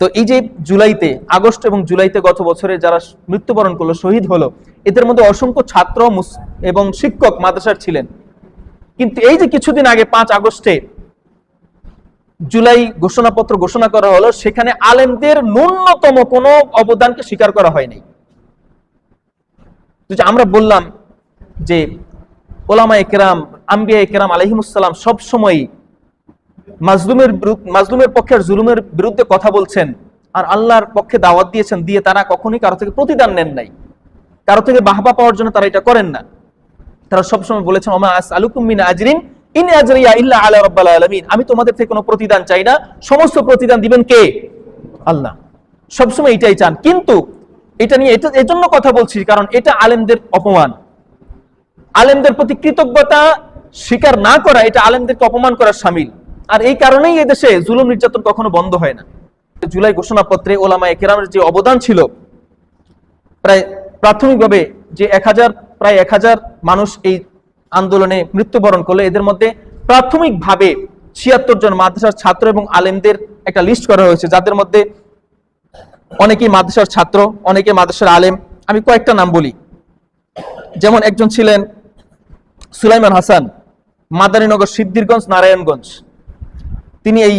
তো এই যে জুলাইতে, আগস্ট এবং জুলাইতে গত বছরে যারা মৃত্যুবরণ করল, শহীদ হলো, এদের মধ্যে অসংখ্য ছাত্র এবং শিক্ষক মাদ্রাসার ছিলেন। কিন্তু এই যে কিছুদিন আগে, পাঁচ আগস্টে জুলাই ঘোষণাপত্র ঘোষণা করা হলো, সেখানে আলেমদের ন্যূনতম কোনো অবদানকে স্বীকার করা হয়নি আমরা বললাম যে ওলামা একরাম আম্বিয়া একরাম আলহিমুসাল্লাম সবসময় মাজলুমের মাজলুমের পক্ষে আর জুলুমের বিরুদ্ধে কথা বলছেন আর আল্লাহর পক্ষে দাওয়াত দিয়েছেন দিয়ে তারা কখনোই কারও থেকে প্রতিদান নেন নাই। কারও থেকে বাহবা পাওয়ার জন্য তারা এটা করেন না। তারা সবসময় বলেছেন আস আজরিন, ইন আজরিয়া ইল্লা আমি তোমাদের থেকে কোনো প্রতিদান চাই না। সমস্ত প্রতিদান দিবেন কে? আল্লাহ। সবসময় এটাই চান। কিন্তু এটা নিয়ে এটা এজন্য কথা বলছি, কারণ এটা আলেমদের অপমান। আলেমদের প্রতি কৃতজ্ঞতা স্বীকার না করা, এটা আলেমদেরকে অপমান করার সামিল। আর এই কারণেই এদেশে জুলুম নির্যাতন কখনো বন্ধ হয় না। জুলাই ঘোষণাপত্রে ওলামা একরামের যে অবদান ছিল, প্রায় প্রাথমিকভাবে যে এক হাজার, প্রায় এক হাজার মানুষ এই আন্দোলনে মৃত্যুবরণ করল, এদের মধ্যে প্রাথমিকভাবে ছিয়াত্তর জন মাদ্রাসার ছাত্র এবং আলেমদের একটা লিস্ট করা হয়েছে, যাদের মধ্যে অনেকেই মাদ্রাসার ছাত্র, অনেকে মাদ্রাসার আলেম। আমি কয়েকটা নাম বলি। যেমন একজন ছিলেন সুলাইমান হাসান মাদারীনগর সিদ্ধিরগঞ্জ, নারায়ণগঞ্জ। তিনি এই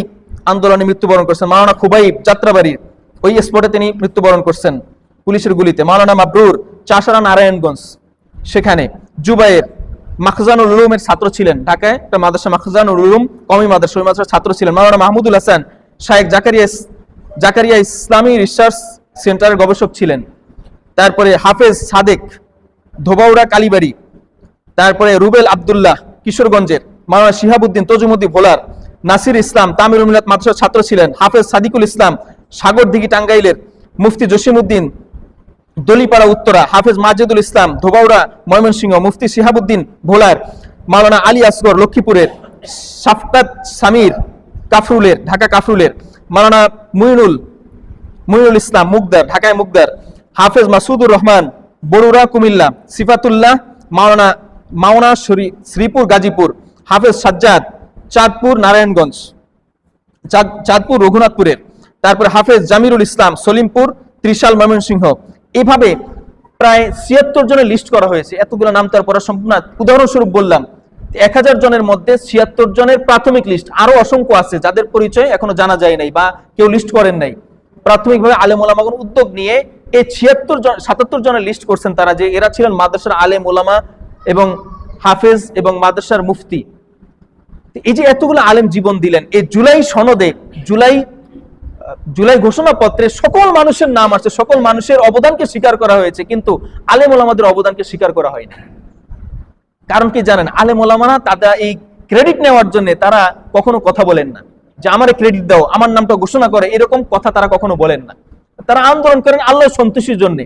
আন্দোলনে মৃত্যুবরণ করছেন। মাওলানা খুবাইব যাত্রাবাড়ির ওই স্পটে তিনি মৃত্যুবরণ করছেন পুলিশের গুলিতে। মাওলানা মাবরুর চাষারা নারায়ণগঞ্জ। সেখানে জুবাইয়ের মাখজানুল উলুমের ছাত্র ছিলেন। ঢাকায় একটা মাদ্রাসা, মাখজানুল উলুম কমি মাদ্রাসা, ওই মাদ্রাসার ছাত্র ছিলেন। মাওলানা মাহমুদুল হাসান শায়েক জাকারিয়া জাকারিয়া ইসলামী রিসার্চ সেন্টারের গবেষক ছিলেন। তারপরে হাফেজ সাদেক ধোবাউড়া কালীবাড়ি। তারপরে রুবেল আব্দুল্লাহ কিশোরগঞ্জের। মাওলানা শিহাবুদ্দিন তজুমুদ্দি ভোলার নাসির ইসলাম তামিল মিলাত মাদ্রাসার ছাত্র ছিলেন, হাফেজ সাদিকুল ইসলাম সাগরদিঘি টাঙ্গাইলের মুফতি জসিমউদ্দিন, দলিপাড়া উত্তরা, হাফেজ মাজিদুল ইসলাম, ধোবাউড়া ময়মনসিংহ, মুফতি শিহাবুদ্দিন ভোলার, মাওলানা আলী আসগর লক্ষ্মীপুরের সাফকাত সামির কাফরুলের, ঢাকা কাফরুলের, মাওলানা মুইনুল মুইনুল ইসলাম মুগদার, ঢাকায় মুগদার, হাফেজ মাসুদুর রহমান বড়ুরা কুমিল্লা, সিফাতুল্লাহ, মাওলানা মাওনা শরী- শ্রীপুর গাজীপুর, হাফেজ সাজ্জাদ চাঁদপুর নারায়ণগঞ্জ, চাঁদ- চাঁদপুর রঘুনাথপুরের, তারপরে হাফেজ জামিরুল ইসলাম সলিমপুর, ত্রিশাল ময়মনসিংহ। এভাবে প্রায় ছিয়াত্তর জনের লিস্ট করা হয়েছে। এতগুলো নাম তার পড়া সম্পূর্ণ না। উদাহরণস্বরূপ বললাম, এক হাজার জনের মধ্যে ছিয়াত্তর জনের প্রাথমিক লিস্ট আরও অসংখ্য আছে যাদের পরিচয় এখনও জানা যায় নাই বা কেউ লিস্ট করেন নাই। প্রাথমিকভাবে আলেম ওলামাগণ উদ্যোগ নিয়ে এই ছিয়াত্তর জন সাতাত্তর জনের লিস্ট করছেন তারা যে এরা ছিলেন মাদ্রাসার আলেম ওলামা এবং হাফেজ এবং মাদ্রাসার মুফতি। এই যে এতগুলো আলেম জীবন দিলেন, এই জুলাই সনদে, জুলাই জুলাই ঘোষণাপত্রে সকল মানুষের নাম আছে সকল মানুষের অবদানকে স্বীকার করা হয়েছে, কিন্তু আলেম ওলামাদের অবদানকে স্বীকার করা হয়নি। কারণ কি জানেন, আলেম ওলামারা তারা এই ক্রেডিট নেওয়ার জন্য তারা কখনো কথা বলেন না। যে আমারে ক্রেডিট দাও, আমার নামটা ঘোষণা করে, এরকম কথা তারা কখনো বলেন না। তারা আন্দোলন করেন আল্লাহ সন্তুষ্টির জন্য।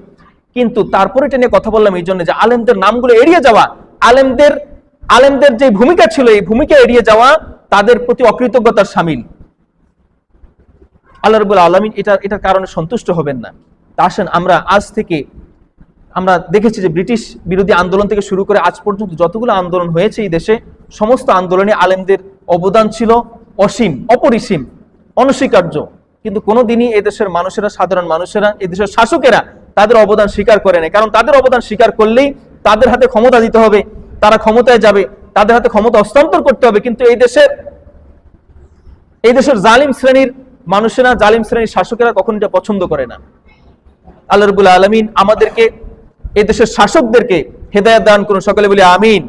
কিন্তু তারপরে এটা নিয়ে কথা বললাম এই জন্য যে আলেমদের নামগুলো এড়িয়ে যাওয়া, আলেমদের আলেমদের যে ভূমিকা ছিল, এই ভূমিকা এড়িয়ে যাওয়া তাদের প্রতি অকৃতজ্ঞতার সামিল আল্লাহ রবুল আলমিন এটা, এটার কারণে সন্তুষ্ট হবেন না। তা আসেন, আমরা আজ থেকে, আমরা দেখেছি যে ব্রিটিশ বিরোধী আন্দোলন থেকে শুরু করে আজ পর্যন্ত যতগুলো আন্দোলন হয়েছে এই দেশে, সমস্ত আন্দোলনে আলেমদের অবদান ছিল অসীম, অপরিসীম, অনস্বীকার্য। কিন্তু কোনোদিনই এই দেশের মানুষেরা, সাধারণ মানুষেরা এই দেশের শাসকেরা তাদের অবদান স্বীকার করে না কারণ তাদের অবদান স্বীকার করলেই তাদের হাতে ক্ষমতা দিতে হবে। তারা ক্ষমতায় যাবে, তাদের হাতে ক্ষমতা হস্তান্তর করতে হবে, কিন্তু এই দেশের এই দেশের জালিম শ্রেণির মানুষেরা, জালিম শ্রেণির শাসকেরা কখনো এটা পছন্দ করে না। আল্লাহ রবুল্লা আলমিন আমাদেরকে, এই দেশের শাসকদেরকে হেদায়ত দান করুন। সকলে বলি, আমিন।